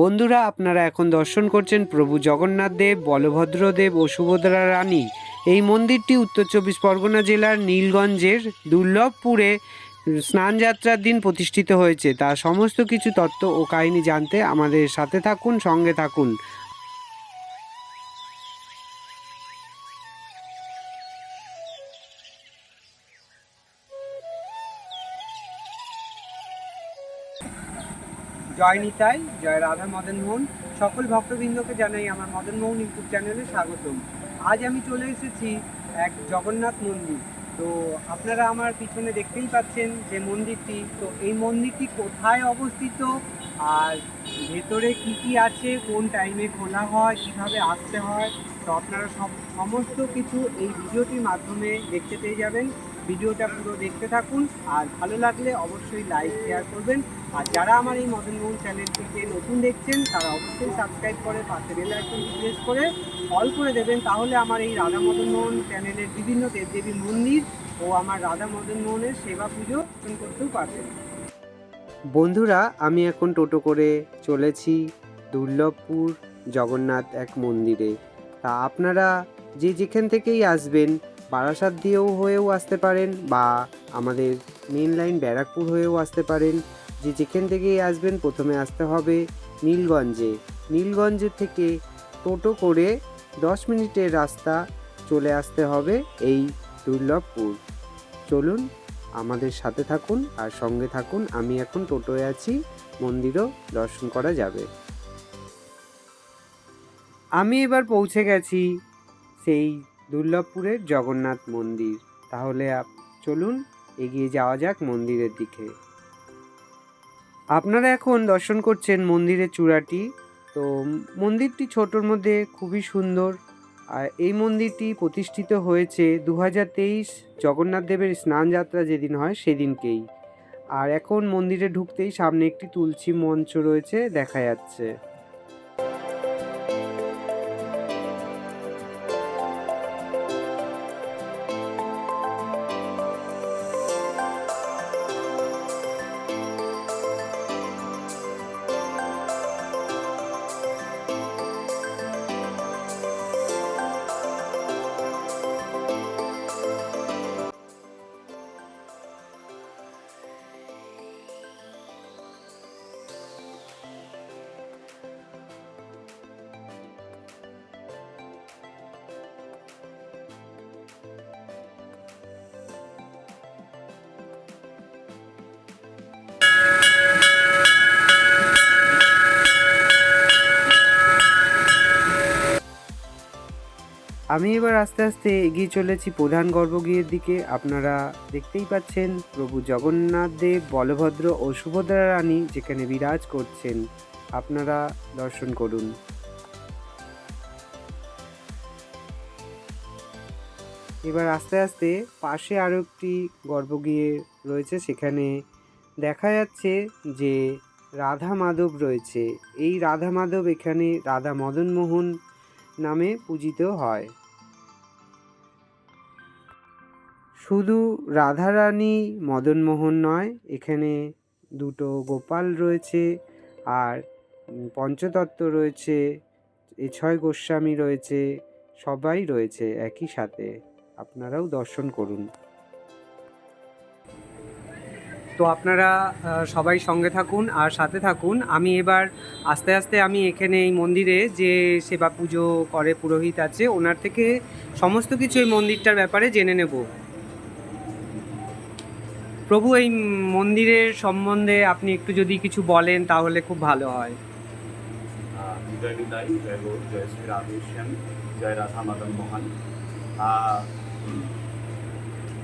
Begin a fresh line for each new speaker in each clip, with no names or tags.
বন্ধুরা, আপনারা এখন দর্শন করছেন প্রভু জগন্নাথ দেব, বলভদ্র দেব ও সুভদ্রা রানী। এই মন্দিরটি উত্তর চব্বিশ পরগনা জেলার নীলগঞ্জের দুর্লভপুরে স্নানযাত্রার দিন প্রতিষ্ঠিত হয়েছে। তার সমস্ত কিছু তত্ত্ব ও কাহিনী জানতে আমাদের সাথে থাকুন, সঙ্গে থাকুন। জয় নিতাই জয় রাধা মদন মোহন। সকল ভক্তবৃন্দকে জানাই আমার মদন মোহন ইউটিউব চ্যানেলে স্বাগতম। আজ আমি চলে এসেছি এক জগন্নাথ মন্দির। তো আপনারা আমার পিছনে দেখতেই পাচ্ছেন যে মন্দিরটি। তো এই মন্দিরটি কোথায় অবস্থিত? আর ভেতরে কি কি আছে? কোন টাইমে খোলা হয়? কীভাবে আসতে হয়? তো আপনারা সব, সমস্ত কিছু এই ভিডিওটির মাধ্যমে দেখতে পেয়ে যাবেন। ভিডিওটা পুরো দেখতে থাকুন। আর ভালো লাগলে অবশ্যই লাইক শেয়ার করবেন। আর যারা আমার এই মদন মোহন চ্যানেলটিকে নতুন দেখছেন, তারা অবশ্যই সাবস্ক্রাইব করে, পাশে বেল আইকনটি প্রেস করে অল করে দেবেন। তাহলে আমার এই রাধা মদন মোহন চ্যানেলের বিভিন্ন দেবদেবীর মন্দির ও আমার রাধা মদন মোহনের সেবা পুজো করতেও পারবেন। বন্ধুরা, আমি এখন টোটো করে চলেছি দুর্লভপুর জগন্নাথ এক মন্দিরে। তা আপনারা যে যেখান থেকেই আসবেন, বারাসাত দিয়েও হয়েও আসতে পারেন বা আমাদের মেন লাইন ব্যারাকপুর হয়েও আসতে পারেন। যে যেখান থেকেই আসবেন প্রথমে আসতে হবে নীলগঞ্জে। নীলগঞ্জে থেকে টোটো করে দশ মিনিটের রাস্তা চলে আসতে হবে এই দুর্লভপুর। চলুন আমাদের সাথে থাকুন আর সঙ্গে থাকুন। আমি এখন টোটোয় আছি, মন্দিরও দর্শন করা যাবে। আমি এবার পৌঁছে গেছি সেই দুর্লভপুরের জগন্নাথ মন্দির। তাহলে চলুন এগিয়ে যাওয়া যাক মন্দিরের দিকে। আপনারা এখন দর্শন করছেন মন্দিরের চূড়াটি। তো মন্দিরটি ছোটোর মধ্যে খুবই সুন্দর। আর এই মন্দিরটি প্রতিষ্ঠিত হয়েছে দু হাজার তেইশ জগন্নাথ দেবের স্নানযাত্রা যেদিন হয় সেদিনকেই। আর এখন মন্দিরে ঢুকতেই সামনে একটি তুলসী মঞ্চ রয়েছে, দেখা যাচ্ছে। আমি এবার আস্তে আস্তে এগিয়ে চলেছি প্রধান গর্ভগৃহের দিকে। আপনারা দেখতেই পাচ্ছেন প্রভু জগন্নাথ দেব, বলভদ্র ও সুভদ্রা রানী যেখানে বিরাজ করছেন। আপনারা দর্শন করুন। এবার আস্তে আস্তে পাশে আরও একটি গর্ভগৃহে রয়েছে, সেখানে দেখা যাচ্ছে যে রাধা মাধব রয়েছে। এই রাধা মাধব এখানে রাধা মদন মোহন নামে পূজিত হয়। শুধু রাধারানী, মদনমোহন নয়, এখানে দুটো গোপাল রয়েছে আর পঞ্চতত্ত্ব রয়েছে এছয় গোস্বামী রয়েছে, সবাই রয়েছে একই সাথে। আপনারাও দর্শন করুন। তো আপনারা সবাই সঙ্গে থাকুন আর সাথে থাকুন। আমি এবার আস্তে আস্তে আমি এখানে এই মন্দিরে যে সেবা পুজো করে পুরোহিত আছে, ওনার থেকে সমস্ত কিছু এই মন্দিরটার ব্যাপারে জেনে নেব। প্রভু, এই মন্দিরের সম্বন্ধে আপনি একটু যদি কিছু বলেন, তাহলে খুব ভালো হয়।
জয় নিতাই জয় জয় শ্রী রাধা মদন মোহন।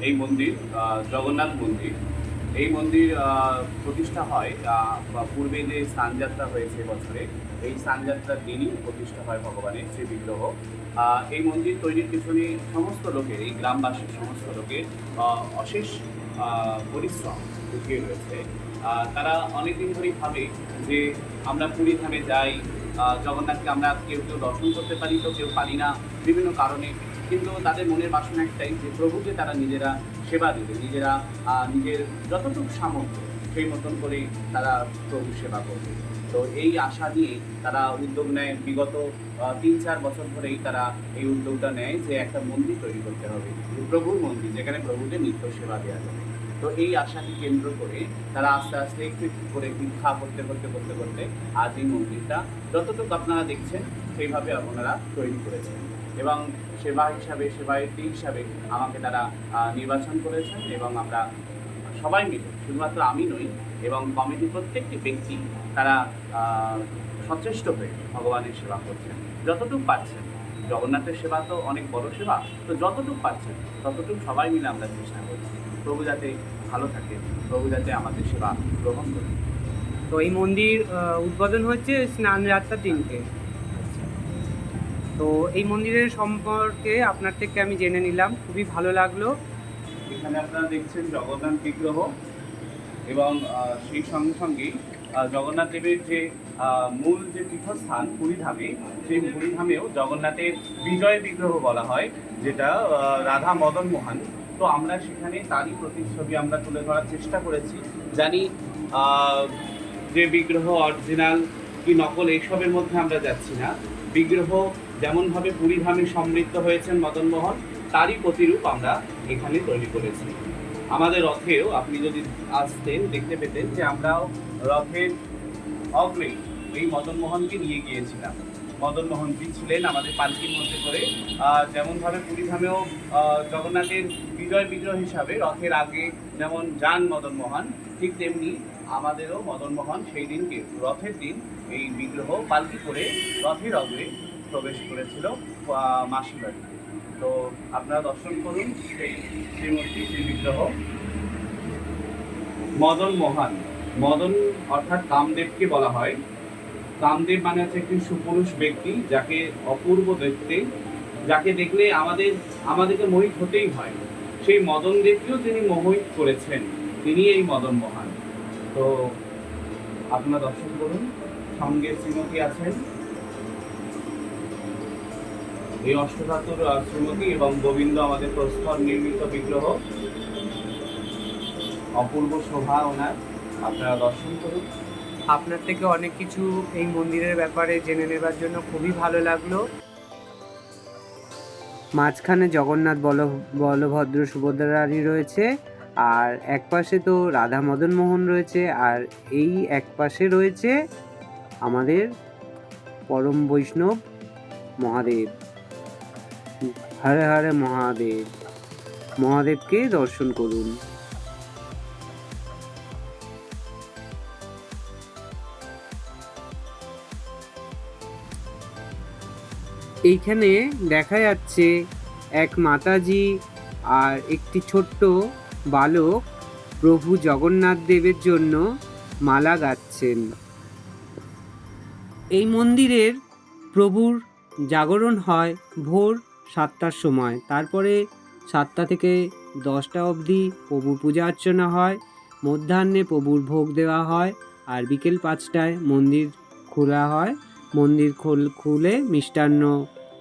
এই মন্দির জগন্নাথ মন্দির, এই মন্দির প্রতিষ্ঠা হয় বা পূর্বে যে স্নানযাত্রা হয়েছে বছরে, এই স্নানযাত্রার দিনই প্রতিষ্ঠা হয় ভগবানের শ্রী বিগ্রহ। এই মন্দির তৈরির পিছনে সমস্ত লোকের, এই গ্রামবাসীর সমস্ত লোকের অশেষ পরিশ্রম লুকিয়ে রয়েছে। তারা অনেকদিন ধরেই ভাবে যে আমরা পুরী ধামে যাই জগন্নাথকে আমরা কেউ কেউ দর্শন করতে পারি, তো কেউ পারি না বিভিন্ন কারণে। কিন্তু তাদের মনের বাসনা একটাই যে প্রভুকে তারা নিজেরা সেবা দেবে, নিজেরা নিজের যতটুকু সামর্থ্য সেই মতন করে তারা প্রভু সেবা করবে তো এই আশা নিয়ে তারা উদ্যোগ নেয়। বিগত তিন চার বছর ধরেই তারা এই উদ্যোগটা নেয় যে একটা মন্দির তৈরি করতে হবে। প্রভুর মন্দির, যেখানে প্রভুকে নিত্য সেবা দেওয়া যাবে তো এই আশাকে কেন্দ্র করে তারা আস্তে আস্তে একটু একটু করে দীক্ষা করতে করতে করতে করতে আজ এই মন্দিরটা যতটুকু আপনারা দেখছেন, সেইভাবে আপনারা তৈরি করেছেন। এবং সেবা হিসাবে সেবায়িত হিসাবে আমাকে তারা নির্বাচন করেছেন এবং আমরা সবাই মিলে, শুধুমাত্র আমি নই, এবং কমিটির প্রত্যেকটি ব্যক্তি তারা সচেষ্ট হয়ে ভগবানের সেবা করছেন। যতটুকু পাচ্ছেন জগন্নাথের সেবা তো অনেক বড় সেবা, তো যতটুকু পাচ্ছেন ততটুকু সবাই মিলে আমরা চেষ্টা করছি। প্রভু যাতে ভালো থাকে প্রভু যাতে আমাদের সেবা গ্রহণ করে
তো এই মন্দির উদ্বোধন হচ্ছে স্নান যাত্রা তিনটে। তো এই মন্দিরের সম্পর্কে আপনার থেকে আমি জেনে নিলাম, খুবই ভালো লাগল।
এখানে আপনারা দেখছেন জগন্নাথ বিগ্রহ এবং সেই সঙ্গে সঙ্গেই আহ, জগন্নাথ দেবের যে মূল যে তীর্থস্থান পুরীধামে সেই পুরীধামেও জগন্নাথের বিজয় বিগ্রহ বলা হয় যেটা রাধা মদন মোহন। তো আমরা সেখানে তারই প্রতিচ্ছবি আমরা তুলে ধরার চেষ্টা করেছি। জানি যে বিগ্রহ অরিজিনাল কি নকল এইসবের মধ্যে আমরা যাচ্ছি না। বিগ্রহ যেমনভাবে পুরীধামে সমৃদ্ধ হয়েছেন মদন মোহন তারই প্রতিরূপ আমরা এখানে তৈরি করেছি। আমাদের রথেও আপনি যদি আসতেন দেখতে পেতেন যে আমরাও রথের অগ্রে এই মদন মোহনকে নিয়ে গিয়েছিলাম। মদন মোহনজি ছিলেন আমাদের পালকির মধ্যে করে। যেমনভাবে পুরীধামেও জগন্নাথের বিজয় বিগ্রহ হিসাবে রথের আগে যেমন যান মদন মোহন, ঠিক তেমনি আমাদেরও মদন মোহন সেই দিনকে রথের দিন এই বিগ্রহ পালকি করে রথের অগ্রে প্রবেশ করেছিল। মাসি বাড়িতে তো আপনারা দর্শন করুন শ্রীমূর্তি শ্রী বিগ্রহ মদন মোহন। মদন অর্থাৎ কামদেবকে বলা হয়। কামদেব মানে হচ্ছে একটি সুপুরুষ ব্যক্তি যাকে অপূর্ব দেখতে, যাকে দেখলে আমাদের, আমাদেরকে মোহিত হতেই হয়। সেই মদন দেবকেও তিনি মোহিত করেছেন। তিনি এই মদন মোহন। তো আপনারা দর্শন করুন। সঙ্গে শ্রীমতী আছেন। এই অষ্টধাতুর শ্রীমতী এবং গোবিন্দ আমাদের প্রস্তর নির্মিত বিগ্রহ। অপূর্ব শোভা ওনার। আপনারা দর্শন করুন।
আপনার থেকে অনেক কিছু এই মন্দিরের ব্যাপারে জেনে নেবার জন্য খুবই ভালো লাগল। মাঝখানে জগন্নাথ বল বলভদ্র সুভদ্রারই রয়েছে, আর এক পাশে তো রাধা মদন মোহন রয়েছে, আর এই এক পাশে রয়েছে আমাদের পরম বৈষ্ণব মহাদেব। হরে হরে মহাদেব। মহাদেবকে দর্শন করুন। এইখানে দেখা যাচ্ছে এক মাতাজি আর একটি ছোট্ট বালক প্রভু জগন্নাথ দেবের জন্য মালা গাচ্ছেন। এই মন্দিরের প্রভুর জাগরণ হয় ভোর সাতটার সময়। তারপরে সাতটা থেকে দশটা অবধি প্রভুর পূজা অর্চনা হয়, মধ্যাহ্নে প্রভুর ভোগ দেওয়া হয় আর বিকেল পাঁচটায় মন্দির খোলা হয়। মন্দির খোল, খুলে মিষ্টান্ন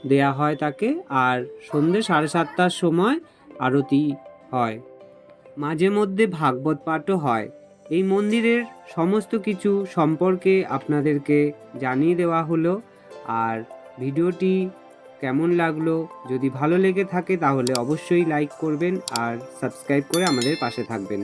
দেয়া হয় তাকে আর সন্ধে সাড়ে সাতটার সময় আরতি হয়। মাঝে মধ্যে ভাগবত পাঠও হয়। এই মন্দিরের সমস্ত কিছু সম্পর্কে আপনাদেরকে জানিয়ে দেওয়া হলো। আর ভিডিওটি কেমন লাগল? যদি ভালো লেগে থাকে তাহলে অবশ্যই লাইক করবেন আর সাবস্ক্রাইব করে আমাদের পাশে থাকবেন।